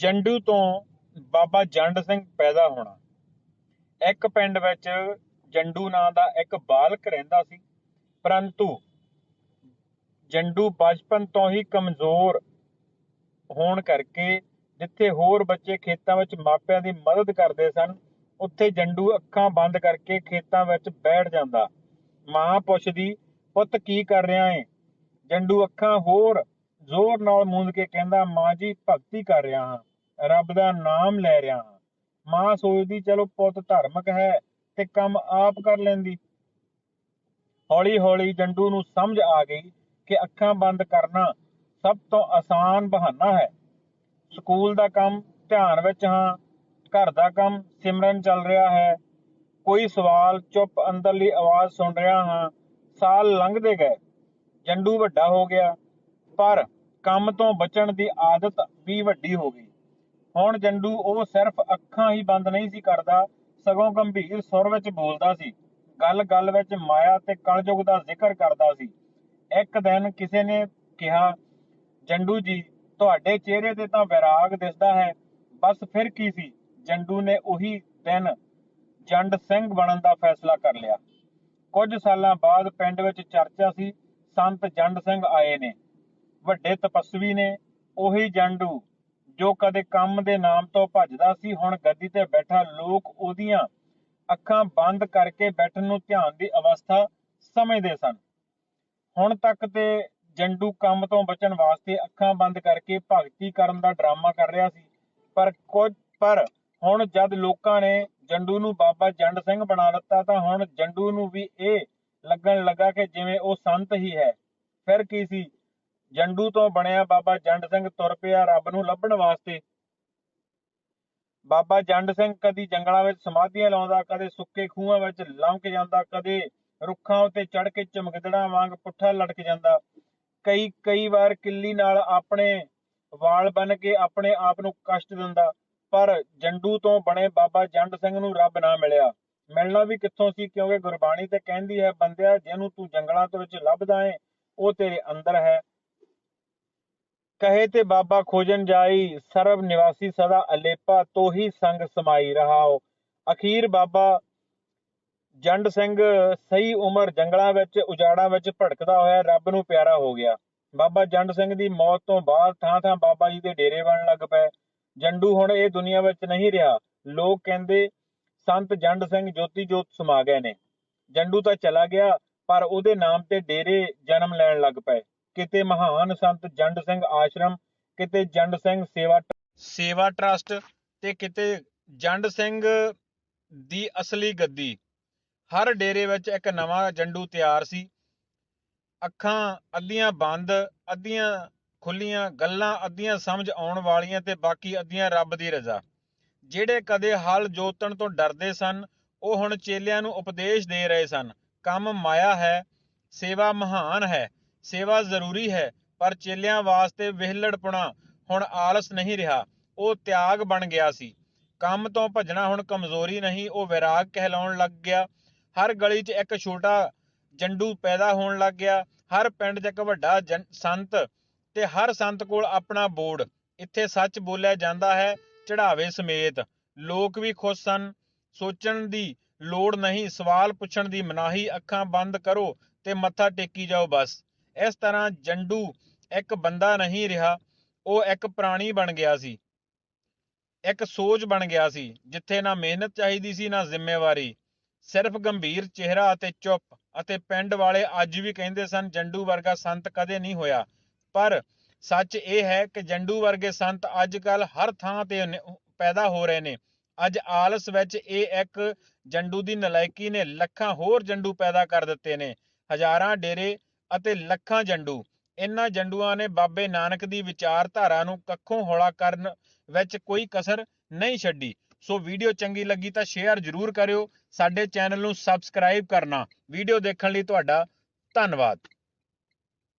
ਜੰਡੂ ਤੋਂ ਬਾਬਾ ਜੰਡ ਸਿੰਘ ਪੈਦਾ ਹੋਣਾ। ਇੱਕ ਪਿੰਡ ਵਿੱਚ ਜੰਡੂ ਨਾਂ ਦਾ ਇੱਕ ਬਾਲਕ ਰਹਿੰਦਾ ਸੀ, ਪਰੰਤੂ ਜੰਡੂ ਬਚਪਨ ਤੋਂ ਹੀ ਕਮਜ਼ੋਰ ਹੋਣ ਕਰਕੇ ਜਿੱਥੇ ਹੋਰ ਬੱਚੇ ਖੇਤਾਂ ਵਿੱਚ ਮਾਪਿਆਂ ਦੀ ਮਦਦ ਕਰਦੇ ਸਨ, ਉੱਥੇ ਜੰਡੂ ਅੱਖਾਂ ਬੰਦ ਕਰਕੇ ਖੇਤਾਂ ਵਿੱਚ ਬੈਠ ਜਾਂਦਾ। ਮਾਂ ਪੁੱਛਦੀ ਪੁੱਤ, ਕੀ ਕਰ ਰਿਹਾ ਏ? ਜੰਡੂ ਅੱਖਾਂ ਹੋਰ ਜ਼ੋਰ ਨਾਲ ਮੂੰਦ ਕੇ ਕਹਿੰਦਾ, ਮਾਂ ਜੀ, ਭਗਤੀ ਕਰ ਰਿਹਾ ਹਾਂ। ਰੱਬ ਦਾ ਨਾਮ ਲੈ ਰਿਹਾ। ਹਾਂ ਮਾਂ ਸੋਚਦੀ, ਚਲੋ ਪੁੱਤ ਧਾਰਮਿਕ ਹੈ ਤੇ ਕੰਮ ਆਪ ਕਰ ਲੈਂਦੀ। ਹੌਲੀ ਹੌਲੀ ਜੰਡੂ ਨੂੰ ਸਮਝ ਆ ਗਈ ਕਿ ਅੱਖਾਂ ਬੰਦ ਕਰਨਾ ਸਭ ਤੋਂ ਆਸਾਨ ਬਹਾਨਾ ਹੈ। ਸਕੂਲ ਦਾ ਕੰਮ, ਧਿਆਨ ਵਿੱਚ ਹਾਂ। ਘਰ ਦਾ ਕੰਮ, ਸਿਮਰਨ ਚੱਲ ਰਿਹਾ ਹੈ। ਕੋਈ ਸਵਾਲ, ਚੁੱਪ ਅੰਦਰਲੀ ਆਵਾਜ਼ ਸੁਣ ਰਿਹਾ ਹਾਂ। ਸਾਲ ਲੰਘਦੇ ਗਏ। ਜੰਡੂ ਵੱਡਾ ਹੋ ਗਿਆ, ਪਰ ਕੰਮ ਤੋਂ ਬਚਣ ਦੀ ਆਦਤ ਵੀ ਵੱਡੀ ਹੋ ਗਈ। ਹੁਣ ਜੰਡੂ ਉਹ ਸਿਰਫ ਅੱਖਾਂ ਹੀ ਬੰਦ ਨਹੀਂ ਸੀ ਕਰਦਾ, ਸਗੋਂ ਗੰਭੀਰ ਸੁਰ ਵਿੱਚ ਬੋਲਦਾ ਸੀ। ਗੱਲ ਗੱਲ ਵਿੱਚ ਮਾਇਆ ਤੇ ਕਲਯੁਗ ਦਾ ਜ਼ਿਕਰ ਕਰਦਾ ਸੀ। ਇੱਕ ਦਿਨ ਕਿਸੇ ਨੇ ਕਿਹਾ, ਜੰਡੂ ਜੀ, ਤੁਹਾਡੇ ਚਿਹਰੇ ਤੇ ਤਾਂ ਵਿਰਾਗ ਦਿਸਦਾ ਹੈ, ਬਸ ਫਿਰ ਕੀ ਸੀ? ਜੰਡੂ ਨੇ ਉਹੀ ਦਿਨ ਜੰਡ ਸਿੰਘ ਬਣਨ ਦਾ ਫੈਸਲਾ ਕਰ ਲਿਆ। ਕੁਝ ਸਾਲਾਂ ਬਾਅਦ ਪਿੰਡ ਵਿੱਚ ਚਰਚਾ ਸੀ, ਸੰਤ ਜੰਡ ਸਿੰਘ ਆਏ ਨੇ। ਵੱਡੇ ਤਪਸਵੀ ਨੇ, ਉਹੀ ਜੰਡੂ ਜੋ ਕਦੇ ਕੰਮ ਦੇ ਨਾਮ ਤੋਂ ਭੱਜਦਾ ਸੀ, ਹੁਣ ਗੱਦੀ ਤੇ ਬੈਠਾ ਲੋਕ ਉਹਦੀਆਂ ਅੱਖਾਂ ਬੰਦ ਕਰਕੇ ਬੈਠਣ ਨੂੰ ਧਿਆਨ ਦੀ ਅਵਸਥਾ ਸਮਝਦੇ ਸਨ। ਹੁਣ ਤੱਕ ਤੇ ਜੰਡੂ ਕੰਮ ਤੋਂ ਬਚਣ ਵਾਸਤੇ ਅੱਖਾਂ ਬੰਦ ਕਰਕੇ ਭਗਤੀ ਕਰਨ ਦਾ ਡਰਾਮਾ ਕਰ ਰਿਹਾ ਸੀ, ਪਰ ਕੁਝ ਪਰ ਹੁਣ ਜਦ ਲੋਕਾਂ ਨੇ ਜੰਡੂ ਨੂੰ ਬਾਬਾ ਜੰਡ ਸਿੰਘ ਬਣਾ ਦਿੱਤਾ, ਤਾਂ ਹੁਣ ਜੰਡੂ ਨੂੰ ਵੀ ਇਹ ਲੱਗਣ ਲੱਗਾ ਕਿ ਜਿਵੇਂ ਉਹ ਸੰਤ ਹੀ ਹੈ। ਫਿਰ ਕੀ ਸੀ? ਜੰਡੂ ਤੋਂ ਬਣਿਆ ਬਾਬਾ ਜੰਡ ਸਿੰਘ ਤੁਰ ਪਿਆ ਰੱਬ ਨੂੰ ਲੱਭਣ ਵਾਸਤੇ। ਬਾਬਾ ਜੰਡ ਸਿੰਘ ਕਦੀ ਜੰਗਲਾਂ ਵਿੱਚ ਸਮਾਧੀਆਂ ਲਾਉਂਦਾ, ਕਦੇ ਸੁੱਕੇ ਖੂਹਾਂ ਵਿੱਚ ਲੰਘ ਜਾਂਦਾ, ਕਦੇ ਰੁੱਖਾਂ ਉੱਤੇ ਚੜ ਕੇ ਚਮਗਦੜਾਂ ਵਾਂਗ ਪੁੱਠਾ ਲਟਕ ਜਾਂਦਾ। ਕਈ ਕਈ ਵਾਰ ਕਿੱਲੀ ਨਾਲ ਆਪਣੇ ਵਾਲ ਬਨ ਕੇ ਆਪਣੇ ਆਪ ਨੂੰ ਕਸ਼ਟ ਦਿੰਦਾ, ਪਰ ਜੰਡੂ ਤੋਂ ਬਣੇ ਬਾਬਾ ਜੰਡ ਸਿੰਘ ਨੂੰ ਰੱਬ ਨਾ ਮਿਲਿਆ। ਮਿਲਣਾ ਵੀ ਕਿੱਥੋਂ ਸੀ? ਕਿਉਂਕਿ ਗੁਰਬਾਣੀ ਤੇ ਕਹਿੰਦੀ ਹੈ, ਬੰਦਿਆ, ਜਿਹਨੂੰ ਤੂੰ ਜੰਗਲਾਂ ਤੋਂ ਵਿੱਚ ਲੱਭਦਾ ਏ ਉਹ ਤੇਰੇ ਅੰਦਰ ਹੈ। ਕਹੇ ਤੇ ਬਾਬਾ ਖੋਜਨ ਜਾਈ, ਸਰਬ ਨਿਵਾਸੀ ਸਦਾ ਅਲੇਪਾ, ਤੋਹੀ ਸੰਗ ਸਮਾਈ ਰਹਾਓ। ਅਖੀਰ ਬਾਬਾ ਜੰਡ ਸਿੰਘ ਸਹੀ ਉਮਰ ਜੰਗਲਾਂ ਵਿੱਚ, ਉਜਾੜਾਂ ਵਿੱਚ ਭਟਕਦਾ ਹੋਇਆ, ਰੱਬ ਨੂੰ ਪਿਆਰਾ ਹੋ ਗਿਆ। ਬਾਬਾ ਜੰਡ ਸਿੰਘ ਦੀ ਮੌਤ ਤੋਂ ਬਾਅਦ ਥਾਂ ਥਾਂ ਬਾਬਾ ਜੀ ਦੇ ਡੇਰੇ ਬਣਨ ਲੱਗ ਪਏ। ਜੰਡੂ ਹੁਣ ਇਹ ਦੁਨੀਆ ਵਿੱਚ ਨਹੀਂ ਰਿਹਾ। ਲੋਕ ਕਹਿੰਦੇ, ਸੰਤ ਜੰਡ ਸਿੰਘ ਜੋਤੀ ਜੋਤ ਸਮਾ ਗਏ ਨੇ। ਜੰਡੂ ਤਾਂ ਚਲਾ ਗਿਆ, ਪਰ ਉਹਦੇ ਨਾਮ ਤੇ ਡੇਰੇ ਜਨਮ ਲੈਣ ਲੱਗ ਪਏ। ਕਿਤੇ ਮਹਾਨ ਸੰਤ ਜੰਡ ਸਿੰਘ ਆਸ਼ਰਮ, ਕਿਤੇ ਜੰਡ ਸਿੰਘ ਸੇਵਾ ਸੇਵਾ ਟਰਸਟ ਤੇ ਕਿਤੇ ਜੰਡ ਸਿੰਘ ਦੀ ਅਸਲੀ ਗੱਦੀ। ਹਰ ਡੇਰੇ ਵਿੱਚ ਇੱਕ ਨਵਾਂ ਜੰਡੂ ਤਿਆਰ ਸੀ। ਅੱਖਾਂ ਅੱਧੀਆਂ ਬੰਦ, ਅੱਧੀਆਂ ਖੁੱਲੀਆਂ, ਗੱਲਾਂ ਅੱਧੀਆਂ ਸਮਝ ਆਉਣ ਵਾਲੀਆਂ ਤੇ ਬਾਕੀ ਅੱਧੀਆਂ ਰੱਬ ਦੀ ਰਜ਼ਾ। ਜਿਹੜੇ ਕਦੇ ਹਲ ਜੋਤਣ ਤੋਂ ਡਰਦੇ ਸਨ, ਉਹ ਹੁਣ ਚੇਲਿਆਂ ਨੂੰ ਉਪਦੇਸ਼ ਦੇ ਰਹੇ ਸਨ। ਕੰਮ ਮਾਇਆ ਹੈ, ਸੇਵਾ ਮਹਾਨ ਹੈ। ਸੇਵਾ ਜ਼ਰੂਰੀ ਹੈ, ਪਰ ਚੇਲਿਆਂ ਵਾਸਤੇ ਵਿਹਲੜਪੁਣਾ ਹੁਣ ਆਲਸ ਨਹੀਂ ਰਿਹਾ, ਉਹ ਤਿਆਗ ਬਣ ਗਿਆ ਸੀ। ਕੰਮ ਤੋਂ ਭੱਜਣਾ ਹੁਣ ਕਮਜ਼ੋਰੀ ਨਹੀਂ, ਉਹ ਵਿਰਾਗ ਕਹਿਲਾਉਣ ਲੱਗ ਗਿਆ। ਹਰ ਗਲੀ 'ਚ ਇੱਕ ਛੋਟਾ ਜੰਡੂ ਪੈਦਾ ਹੋਣ ਲੱਗ ਗਿਆ। ਹਰ ਪਿੰਡ 'ਚ ਇੱਕ ਵੱਡਾ ਸੰਤ ਤੇ ਹਰ ਸੰਤ ਕੋਲ ਆਪਣਾ ਬੋਰਡ ਇੱਥੇ ਸੱਚ ਬੋਲਿਆ ਜਾਂਦਾ ਹੈ ਚੜਾਵੇ ਸਮੇਤ। ਲੋਕ ਵੀ ਖੁਸ਼ ਸਨ। ਸੋਚਣ ਦੀ ਲੋੜ ਨਹੀਂ, ਸਵਾਲ ਪੁੱਛਣ ਦੀ ਮਨਾਹੀ ਅੱਖਾਂ ਬੰਦ ਕਰੋ ਤੇ ਮੱਥਾ ਟੇਕੀ ਜਾਓ ਬਸ। ਇਸ ਤਰ੍ਹਾਂ ਜੰਡੂ ਇੱਕ ਬੰਦਾ ਨਹੀਂ ਰਿਹਾ, ਉਹ ਇੱਕ ਪ੍ਰਾਣੀ ਬਣ ਗਿਆ ਸੀ। ਇੱਕ ਸੋਚ ਬਣ ਗਿਆ ਸੀ, ਜਿੱਥੇ ਨਾ ਮਿਹਨਤ ਚਾਹੀਦੀ ਸੀ, ਨਾ ਜ਼ਿੰਮੇਵਾਰੀ। ਸਿਰਫ ਗੰਭੀਰ ਚਿਹਰਾ ਅਤੇ ਚੁੱਪ ਅਤੇ ਪਿੰਡ ਵਾਲੇ ਅੱਜ ਵੀ ਕਹਿੰਦੇ ਸਨ, ਜੰਡੂ ਵਰਗਾ ਸੰਤ ਕਦੇ ਨਹੀਂ ਹੋਇਆ। ਪਰ ਸੱਚ ਇਹ ਹੈ ਕਿ ਜੰਡੂ ਵਰਗੇ ਸੰਤ ਅੱਜ ਕੱਲ ਹਰ ਥਾਂ ਤੇ ਪੈਦਾ ਹੋ ਰਹੇ ਨੇ। ਅੱਜ ਆਲਸ ਵਿੱਚ ਇਹ ਇੱਕ ਜੰਡੂ ਦੀ ਨਲਾਇਕੀ ਨੇ ਲੱਖਾਂ ਹੋਰ ਜੰਡੂ ਪੈਦਾ ਕਰ ਦਿੱਤੇ ਨੇ। ਹਜ਼ਾਰਾਂ ਡੇਰੇ ਅਤੇ ਲੱਖਾਂ ਜੰਡੂ। ਇਨ੍ਹਾਂ ਜੰਡੂਆਂ ਨੇ ਬਾਬੇ ਨਾਨਕ ਦੀ ਵਿਚਾਰਧਾਰਾ ਨੂੰ ਕੱਖੋਂ ਹੌਲਾ ਕਰਨ ਵਿੱਚ ਕੋਈ ਕਸਰ ਨਹੀਂ ਛੱਡੀ। ਸੋ ਵੀਡੀਓ ਚੰਗੀ ਲੱਗੀ ਤਾਂ ਸ਼ੇਅਰ ਜ਼ਰੂਰ ਕਰਿਓ। ਸਾਡੇ ਚੈਨਲ ਨੂੰ ਸਬਸਕ੍ਰਾਈਬ ਕਰਨਾ। ਵੀਡੀਓ ਦੇਖਣ ਲਈ ਤੁਹਾਡਾ ਧੰਨਵਾਦ।